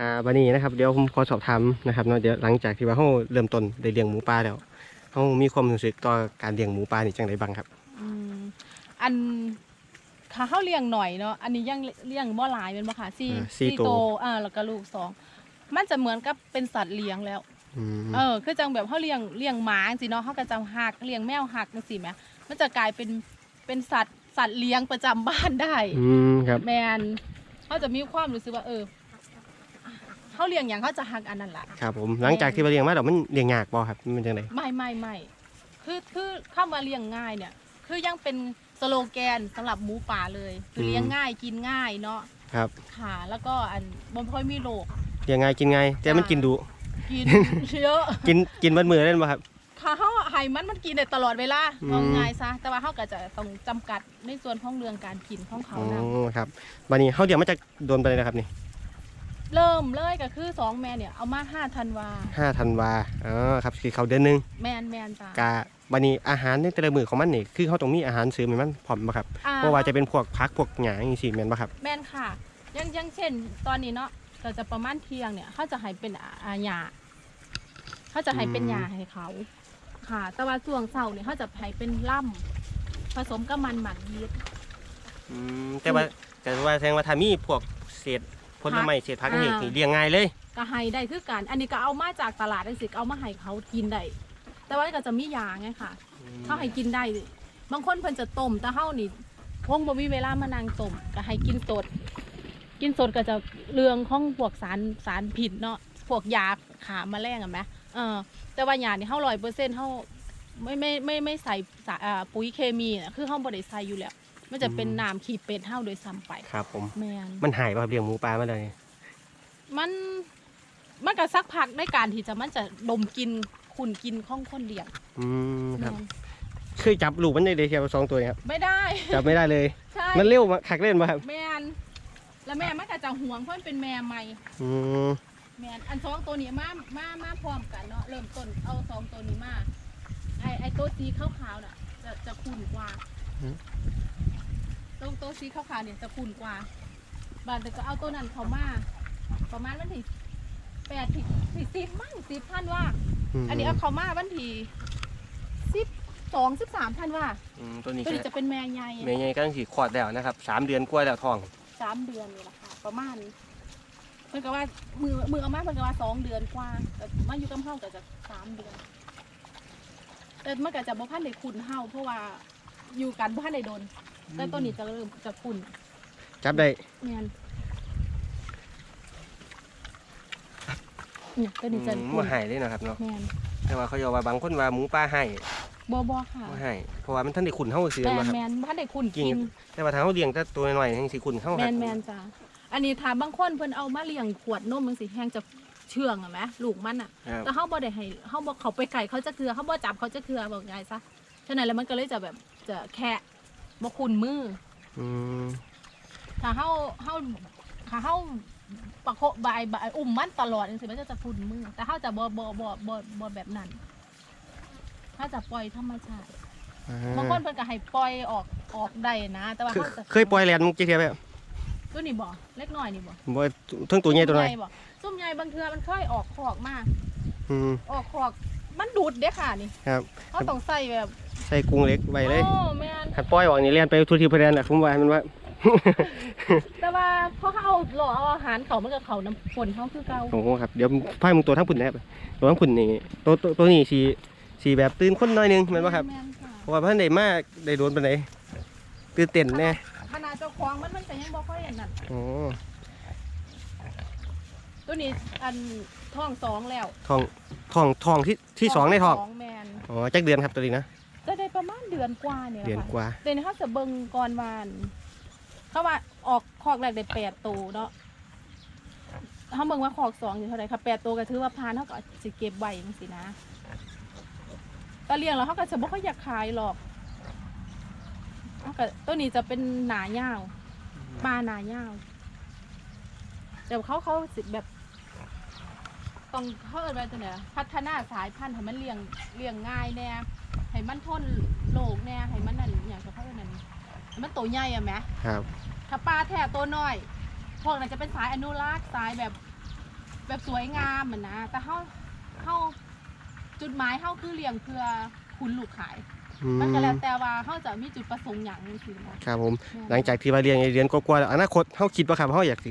อ่าบันนี้นะครับ เดี๋ยวผมขอสอบถามนะครับเนาะเดี๋ยวหลังจากที่ว่าเราเริ่มต้นได้เลี้ยงหมูป่าแล้วเรามีความรู้สึกต่อการเลี้ยงหมูป่านี่จังไดบ้างครับ อืมอันถ้าเขาเลี้ยงหน่อยเนาะอันนี้ยังเลี้ยงบ่หลายเป็นบ่ค่ะสี่อ่าสี่ตัวโตวอ่าแล้วก็ลูกสองมันจะเหมือนกับเป็นสัตว์เลี้ยงแล้ว อืม เออคือจังแบบเขาเลี้ยงเลี้ยงหมาสิเนาะเขาก็จะหักเลี้ยงแมวหักจังซี่แหมมันจะกลายเป็นเป็นสัตว์สัตว์เลี้ยงประจำบ้านได้ อืมครับ แมนเขาจะมีความรู้สึกว่าเออ เขาเลี้ยงอย่างเขาจะหักอันนั้นล่ะครับผมหลังจากที่ว่าเลี้ยงมาแล้วมันเลี้ยงยากบ่ครับมันจังไดไม่ไม่ไม่คือคือเข้ามาเลี้ยงง่ายเนี่ย คือยังเป็นสโลแกนสำหรับหมูป่าเลยคือเลี้ยงง่ายกินง่ายเนาะครับค่ะแล้วก็อันบนค่อยมีโรคเลี้ยงง่ายกินง่ายแต่มันกินดุกินเยอะกินกินวันมือเล่นบ่ครับค่ะเขาให้มันมันกินได้ตลอดเวลาอืมเอาง่ายซะแต่ว่าเขาก็จะต้องจำกัดในส่วนของเรื่องการกินของเขาอ๋อนะครับบันนี้เขาเลี้ยงมาจากโดนไปเลยนะครับนี่ เริ่มเลยก็คือสองแม่เนี่ยเอามาห้าธันวาห้าธันวาอ๋อครับคือเขาเดือนหนึงแมนแมนจ้ะ กะบันนี้อาหารในแต่ละมื้อของมันนี่คือเขาต้องมีอาหารเสริมให้มันพร้อมบ่ครับอ่เพราะว่าจะเป็นพวกผักพวกหญ้าอย่างซี่แม่นบ่ครับ แม่นค่ะอยังอยังเช่น ตอนนี้เนาะก็จะประมาณเที่ยงเนี่ยเขาจะให้เป็นอาอาหยาเขาจะให้เป็นอืมหยาให้เขา ค่ะ แต่ว่าช่วงเช้าเนี่ยเขาจะให้เป็นล่ำผสมกับมันหมักยีสต์ อืมแต่ว่าแต่ว่าแสดงว่าถ้ามีพวกเศษ ผลไม้เศษผักนี่อ่านี่เลี้ยงง่ายเลย ก็ให้ได้คือกัน อันนี้ก็เอามาจากตลาดได้สิเอามาให้เขากินได้แต่ว่าก็จะมียาไงค่ะเขาให้กินได้บางคนเพิ่นจะต้มแต่เฮานี่คงบ่มีเวลามานั่งต้มก็ให้กินสด กินสดก็จะเรื่องของพวกสารสารพิษเนาะพวกยาขาแมลงอะไหมเออแต่ว่าหยานี่เฮาร้อยเปอร์เซ็นต์เฮาไม่ไม่ไม่ไม่ใส่สารอ่าปุ๋ยเคมีน่ะคือเฮาบ่ได้ใส่อยู่แล้ว มันจะเป็นน้ำขี้เป็ดเฮาโดยซ้ำไปครับผม แม่นมันหายป่ะครับเลี้ยงหมูปลามาเลยมันมันก็สักพักในการที่จะมันจะดมกินขุนกินของคนเลี้ยงอืมครับแม่นเคยจับลูกมันได้เลยเทียวสองตัวเนี่ยครับไม่ได้ จับไม่ได้เลยใช่มันเร็วมาขักเล่นมาครับแม่นแล้วแม่มันก็จะห่วงเพราะมันเป็นแม่ใหม่ อืมแม่นอันสองตัวนี้มา มา มาพร้อมกันเนาะ เริ่มต้นเอาสองตัวนี้มา ไอไอตัวสีขาวๆน่ะ จะจะขุ่นกว่า ตรงตัวสีขาวๆเนี่ยจะขุ่นกว่า บานแต่ก็เอาตัวนั้นเขามา ประมาณวันที่แปดที่ที่สิบมั่งสิบพันว่า มอันนี้เอาเขามาวันที่สิบสองสิบสามพันว่า อืมตัวนี้ตัวก็นี้จะเป็นแม่ใหญ่เมย์ใหญ่ก็ต้องสีขวดแล้วนะครับสามเดือนกว่าแล้วทอง สามเดือนนี่แหละค่ะ ประมาณเพิ่นก็ว่ามือมือเอามาเพิ่นก็ว่าสองเดือนกว่าแต่มาอยู่กับเฮาก็จะสามเดือน แต่มันก็จะบ่พันได้คุณเฮาเพราะว่าอยู่กันบ่พันได้โดน แต่ตัวนี้จะเริ่มจะคุณจับได้แม่นเนี่ยตัวนี้จะอืมคุบ่ณหายเลยนะครับเนาะแม่นแต่ว่าเขาจะว่าบางคนว่าหมูปลาให้บ่บ่ค่ะบ่ให้เพราะว่ามันท่านได้ขุนเข้าซื้อแม่มานครับแม่นบ่พันได้คุณจริงกิน แต่ว่าทางเขาเลี้ยงแต่ตัวน้อยๆยังสิขุนเข้าแมครับนแมนจ้ะอันนี้ถามบางคนเพิ่นเอามาเลี้ยงขวดนมมันสิแห้งจะเชื่องอะไหมลูกมันอะครับแต่เขาบ่ได้ให้เขาบ่เขาไปไก่เขาจะเคือเขาบ่จับเขาจะเคือบอกไงซะฉะนั้นแล้วมันก็เลยจะแบบจะแค่ บ่คุ้นมือ อืมถ้าเฮาเฮาถ้าเฮาประโคบายบายอุ้มมันตลอดจังซี่มันจะจะคุ้นมือ แต่เฮาจะบ่บ่บ่บ่บ่แบบนั้นถ้าจะปล่อยธรรมชาติอ่บางคนเพิ่นก็ให้ปล่อยออกออกได้นะ แต่ว่าเคยเฮาจะเคยปล่อยแลนด์มุกเทียบแบบตัวนี้บ่เล็กน้อยนี่บ่บ่ทั้งตัวใหญ่ตัวน้อยซุ่มบ่ซุ่มใหญ่บางเทือมันค่อยออกขอกมา อืม ออกขอกมันดูดเด้ค่ะนี่ครับ เขาต้องใส่แบบ ใส่กรุงเล็กไว้เลยโอ้แม่นหัดปล่อยออกนี่เลียนไปทุกทีเพลียนแหละผมว่ามันว่า แต่ว่าพอเขาเอาหล่อเอาอาหารเขามันก็เขาน้ำฝนเขาคือเก่าโอ้โหครับเดี๋ยวพายมึงตัวทั้งพุ่นนะครับตัวทั้งพุ่นนี่ตัวตัวตัวนี้สีสีแบบตื่นคนหน้อยหนึงแมันว่าครับแม่นค่ะเพราะว่าเพิ่นได้มากได้โดนปานใดตื่นเต้นแน่ ขนาดเจ้าของมันมันก็ยังบ่ค่อยอย่างนั้นโอ้ตัวนี้อันท้องสองแล้วทองทองทองที่ที่สองในทอง แมนอ๋อจักเดือนครับตัวนี้นะ จะได้ประมาณเดือนกว่าเนี่ยแหเดือนละกว่าค่ะเดี๋ยวนี้เขาจะเบิ่งก่อนวานเขาว่าออกคอกแรกได้แปดตัวเนาะเขาเบิ่งว่าคอกสองอยู่เท่าไหร่ค่ะแปดตัวก็ถือว่าพานเขาก็สิเก็บไว้จังซี่นะก็เลี้ยงแล้วเขาก็จะบ่ค่อยอยากขายหรอกเขาก็ตัวนี้จะเป็นหนายาวปลาหนายาวแต่เขาเขาสิแบบ ต้องเขาเอิ้นว่าจังได๋พัฒนาสายพันธุ์ให้มันเลี้ยงเลี้ยงง่ายแน่ ให้มันทนโรคแน่ให้มันนั่นอหย่างกับเขาเอิ้นนั่นให้มันโตใหญ่อะแหมครับ ถ้าปลาแท้ตัวน้อย พวกนั้นจะเป็นสายอนุรักษ์สายแบบแบบสวยงามเหมือนนะ แต่เขาเขาจุดหมายเขาคือเลี้ยงเพื่อคุณลูกขาย อืมมันก็แล้วแต่ว่าเขาจะมีจุดประสงค์อย่างนี้สินะครับผม หลังจากที่ว่าเรียนเรียนกว่าๆแล้วอนาคตเขาคิดว่าครับเขาอยากสิ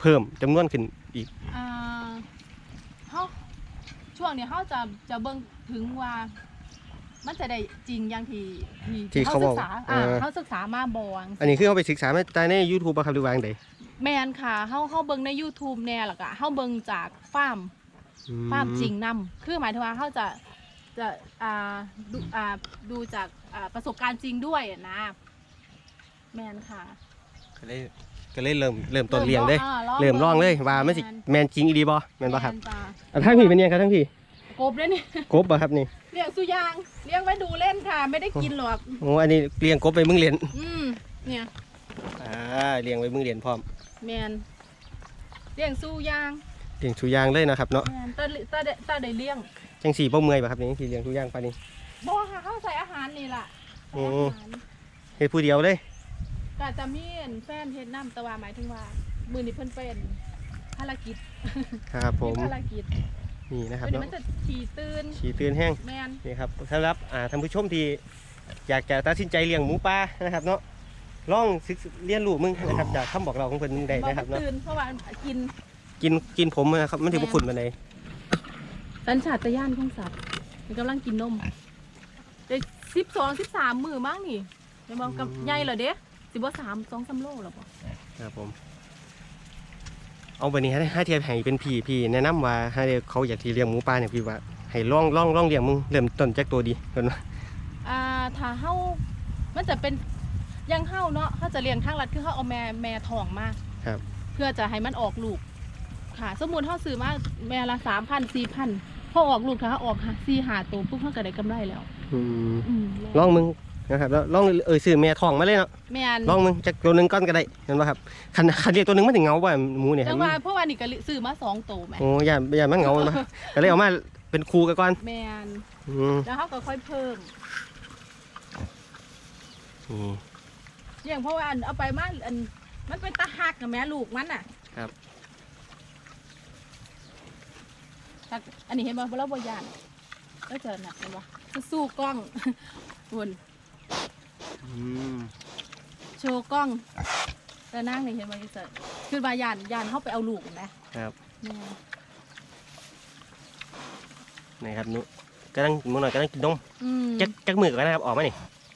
เพิ่มจำนวนขึ้นอีก อ่าเขาช่วงนี้เขาจะจะเบิ่งถึงว่า มันจะได้จริงอย่างที่ที่ที่เขาศึบอกกษาอ่าเออ เขาศึกษามาบองอันนี้คือเขาไปศึกษามาจากใน YouTube ป่ะครับหรือว่าจังไดแมนค่ะเขาเขาเบิ่งใน YouTube แน่ล่ะก็เขาเบิ่งจากฟาร์ม อืม ภาพจริงนำคือหมายถึงว่าเขาจะจะอ่าดูอ่าดูจากอ่าประสบการณ์จริงด้วยอะนะ แมนค่ะ ก็เลยก็เลยเริ่มเริ่มต้นเลี้ยงเลยอ่าเริ่มลองเลยว่ามันสิแมนแมนจริงอีดีบ่แมนบ่ครับแมนจ้ะอะทั้งพี่เป็นยังครับทั้งพี่ กบเลยนี่กบบ่ครับนี่เลี้ยงสุยางเลี้ยงไว้ดูเล่นค่ะ ไม่ได้กินหรอกโอ้อันนี้เลี้ยงกบไปมึงเรียนอืมเนี่ยอ่าเลี้ยงไว้มึงเรียนพร้อมแมนเลี้ยงสุยางเลี้ยงชูยางเลยนะครับเนาะแมนตาตาได้ตาได้เลี้ยงจังสี่บ่เมื่อยบ่ครับนี่ที่เลี้ยงชูยางปานนี้บ่ค่ะเขาใส่อาหารนี่ล่ะโอ้ใส่อาหารเฮ็ดผู้เดียวเลยก็จะมีแฟนเฮ็ดน้ำแต่ว่าหมายถึงว่า มือนี้เพิ่นเป็นภารกิจ ครับผมภารกิจ นี่นะครับวันนี้เนาะมันจะขี่ตื่นขี่ตื่นแห้งแมนนี่ครับสำหรับอ่าท่านผู้ชมที่อยากจะตัดสินใจเลี้ยงหมูป่านะครับเนาะลองศึกษาเรียนรู้มึงนะครับจากคำบอกเราของเพิ่นมึงได้บอกนะครับมันเนาะตื่นเพราะว่ากินกินกินผมนะครับมันถือว่าขุนมาเลยสัญชาตญาณของสัตว์มันกำลังกินนมได้สิบสองสิบสามมือมั้งนี่เดี๋ยวบอกกับใหญ่เหรอเด้สิบว่าสามสองสามโลหรอปะครับผม เอาไปนี้ให้ให้เทียบให้เป็นพี่พี่แนะนำว่าให้เขาอยากที่เลี้ยงหมูป่าเนี่ยพี่ว่าให้ลองลองลองเลี้ยงมึงเริ่มต้นจากตัวดีก่อนเนาะอ่าถ้าเฮามันจะเป็นอยังเฮาเนาะเขาจะเลี้ยงทางรัดคือเขาเอาแม่แม่ทองมาครับ เพื่อจะให้มันออกลูก ค่ะ สมมุติเขาซื้อมาแม่ละสามพันสี่พันพอออกลูกถ้าเขาออกสี่หาตัวปุ๊บเขาก็ได้กำไรแล้วอืมอืมลองมึง นะครับแล้วลองเออซื้อแม่ทองมาเลยเนาะแม่นลองมึงจากตัวหนึงก้อนก็ได้เห็นป่ะครับคันคันเรียกตัวหนึงมันถึงเงาว่าหมูเนี่ยจังว่าเพราะว่านี่ก็ซื้อมาสองตัวแม่โอ้ยอย่าอย่ามันเงามาก็เลยเอามาเป็นครูกันก่อนแม่นอืมแล้วเขาก็ค่อยเพิ่มนี่อย่างเพราะว่าอันเอาไปมาอันมันเป็นตาหักกับแม่ลูกมันน่ะครับถ้าอันนี้เห็นบ่เราบ่ยานก็เจอหนักเลยวะจะสู้กล้องบุญอืม โชว์กล้องแต่นั่งนี่เห็นบ่อีเสิร์ตคือว่ายานยานเข้าไปเอาลูกนะครับแม่นนี่ครับนุกำลังมึงหน่อยกำลังกินนมอืมจักจักมือกันนะครับออกมานี่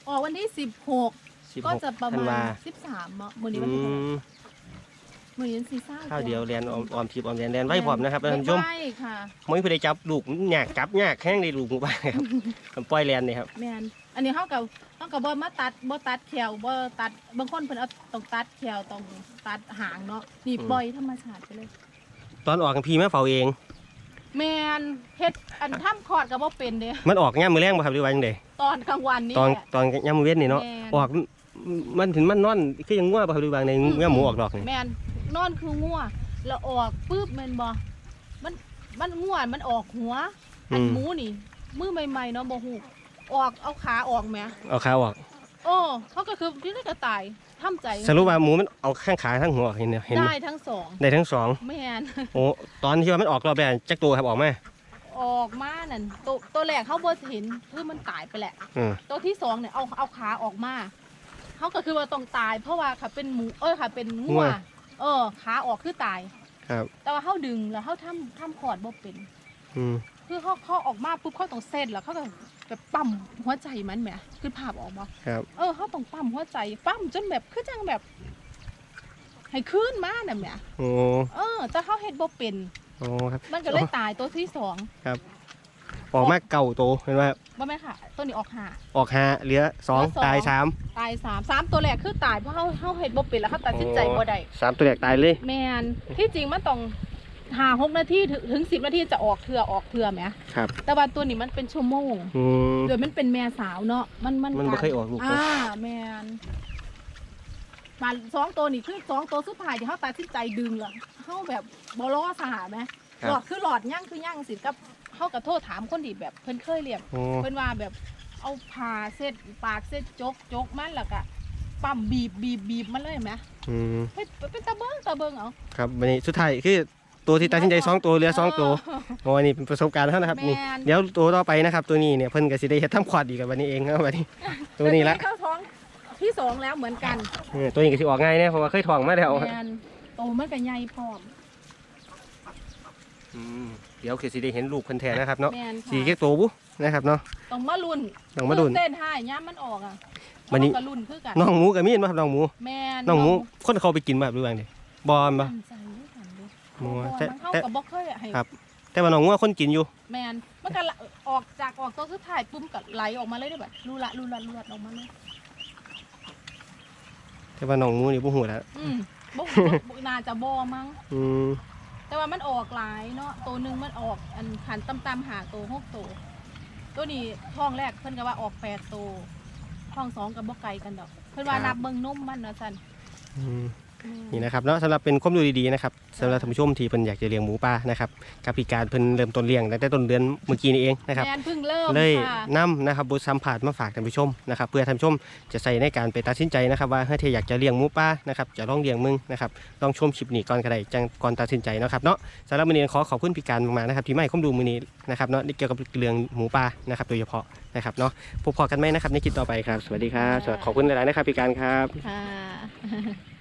ออกวันที่สิบหกสิบก็หกจะประธันมาวาณสิบสามมื้อนี้อืวันที่เท่าไหร่มมื้อนี้สี่ซ่าข้าวเดียวเรียนออมออมทิพย์ออมเรียนเรียนไว้พร้อมนะครับท่านผู้ชม ไว้ค่ะ ไม่ผู้ใดจับลูกยากจับยากแข้งในลูกหมู่บ้านครับ ผมปล่อยเรียนนี่ครับ แม่นอันนี้เขากับ เขากับบ่มาตัดบ่ตัดแขวบ่ตัดบางคนเพิ่นเอาต้องตัดแขวต้องตัดหางเนาะนี่อืมปล่อยธรรมชาติไปเลย ตอนออกกับพี่แม่เฝ้าเอง แม่นเฮ็ดอันทำคลอดก็บ่เป็นเด้มันออกย่ามมือแรงบ่ครับหรือว่าจังไดตอนกลางวันนี่ตอนแหละ ตอนย่ามมือเว้นนี่เนาะแม่น ออกมันถึงมันนอนคือยังง่วงบ่ครับหรือว่าในย่ามหมูออกดอกนี่แม่นนอนคืองัวแล้วออกปึ๊บแม่นบ่มันมันงัวมันออกหัว อันหมูนี่มือใหม่ๆเนาะบ่ฮู้ ออกเอาขาออกแหมเอาขาออกโอ้เขาก็คือที่ได้ก็ตายทำใจสรุปว่าหมูมันเอาข้างขาทั้งหัวออกเห็นเห็นได้ทั้งสองได้ทั้งสองแม่นโอ้ตอนที่ว่ามันออกรอบแรกจักตัวครับออกมาออกมานั่นตัวตัวแรกเขาบ่เห็นคือมันตายไปแหละอืมตัวที่สองเนี่ยเอาเอาขาออกมาเขาก็คือว่าต้องตาย เพราะว่าค่ะเป็นหมูเอ้ยค่ะเป็นงัวเออขาออกคือตายครับ แต่ว่าเขาดึงแล้วเขาทำทำคลอดบ่เป็น อืมคือเขาเขาออกมาปุ๊บเขาต้องเส้นแล้วเขาก็ แบบปั๊มหัวใจมันแหมคือภาพออกมาครับ เออเขาต้องปั๊มหัวใจปั๊มจนแบบคือจังแบบ ให้ขึ้นมาน่ะแหมโอ้เออแต่เขาเฮ็ดบ่เป็น โอ้ครับ มันก็เลยตายตัวที่สองออกมาเก่าโตวเห็นว่าบ่แม่นค่ะตัวนี้ออกหา ออกห้าเหลือสองเหลือสอง ตายสามตายสามสามตัวแรกคือตายเพราะเขาเขาเฮ็ดบ่เป็นแล้วเขาตัดสินใจบ่ได้สามตัวแรกตายเลย แมนที่จริงมันต้อง หาหกนาทีถึงถึงสิบนาทีจะออกเถื่อออกเถื่อไหมครับ แต่ว่าตัวนี้มันเป็นชั่วโมงอืม โดยมันเป็นแม่สาวเนาะมันมันมันบ่เคยออกลูกเลย อ่าแมนมาสองตัวนี่คือสองตัวสุดท้ายที่เขาตัดสินใจดึงเลยเขาแบบบล้อสหาไหมครับหลอดคือหลอดย่างคือย่างสิกับเขากับโทษถามคนที่แบบเพิ่นเคยเรียนโอ้ เพิ่นว่าแบบเอาผ่าเส้นปากเส้นจกจกมันแล้วก็ปั๊มบีบบีบบีบมันเลยไหมอืม เฮ้ยเป็นตะเบิงตะเบิงเอาครับวันนี้สุดท้ายคือ ตัวที่ตัดสินใจสองตัวเหลือสองตัวโอ้ยนี่เป็นประสบการณ์เท่านะครับนี่แม่นเดี๋ยวตัวต่อไปนะครับ ตัวนี้เนี่ยเพิ่นก็สิได้เฮ็ดทำขวดอีกกับวันนี้เองครับวันนี้ ตัวนี้ละเข้าท้องที่สองแล้วเหมือนกันเออตัวนี้ก็สิออกง่ายเนี่ยเพราะว่าเคยถ่องมาแล้วแมนโตมันก็ใหญ่พร้อมอืมเดี๋ยวคือสิได้เห็นลูกเพิ่นแท้นะครับเนาะแมนสีค่ะเก๊กโตบุนะครับเนาะต้องมาลุ่นต้องมาลุ้นเต้นท่ายย่ามมันออกอะวันนี้เขาก็ลุ่นคือกันน้องหมูกับมีดมาครับน้องหมูแมนน้องหมูคนเขาไปกินแบบรู้บ้างดิบอลบ่ปะ ใจด้วยกันเด้หมูบ่แต่มันเข้าแต่กับบ่เคยให้ครับ แต่ว่าน้องหมูคนกินอยู่ แมนมันก็ละออกจากออกตัวสุดท้ายปุ๊มก็ไหลออกมาเลยได้แบบรูละรูละรูละออกมาเลยแต่ว่าน้องหมูนี่บ่ฮู้แล้วอืมบ่บ่น่าจะบ่มั้ง อืมแต่ว่ามันออกหลายเนาะตัวหนึงมันออกอันขันต่ำๆหาตัวหกตัวตัวนี้ท้องแรกเพิ่นก็ว่าออกแปดตัวท้องสองกับบ่ไกลกันดอก เพิ่นว่านับเบิ่งนมมันนะซั่นอืมอืม นี่นะครับเนาะสำหรับเป็นความรู้ดีๆนะครับสำหรับท่านผู้ชมที่เพิ่นอยากจะเลี้ยงหมูป่านะครับกับพิการเพิ่นเริ่มต้นเลี้ยงตั้งแต่ต้นเดือนเมื่อกี้นี่เองนะครับแมนเพิ่งเริ่มเลยค่ะนำนะครับบทสัมผัสมาฝากท่านผู้ชมนะครับเพื่อท่านผู้ชมจะใส่ในการไปตัดสินใจนะครับว่าเฮ้ยเธออยากจะเลี้ยงหมูป่านะครับจะลองเลี้ยงมึงนะครับลองชมคลิปนี้ก่อนก็ได้จังก่อนตัดสินใจเนาะครับเนาะสำหรับมื้อนี้ขอขอบคุณพิการมากๆนะครับที่มาให้ความรู้มื้อนี้นะครับเนาะเกี่ยวกับเรื่องหมูป่านะครับโดยเฉพาะนะครับเนาะพบพอกันไหมนะครับในคลิปต่อไปครับสวัสดีครับสวัสดีขอบคุณหลายๆนะครับพิการครับ ค่ะ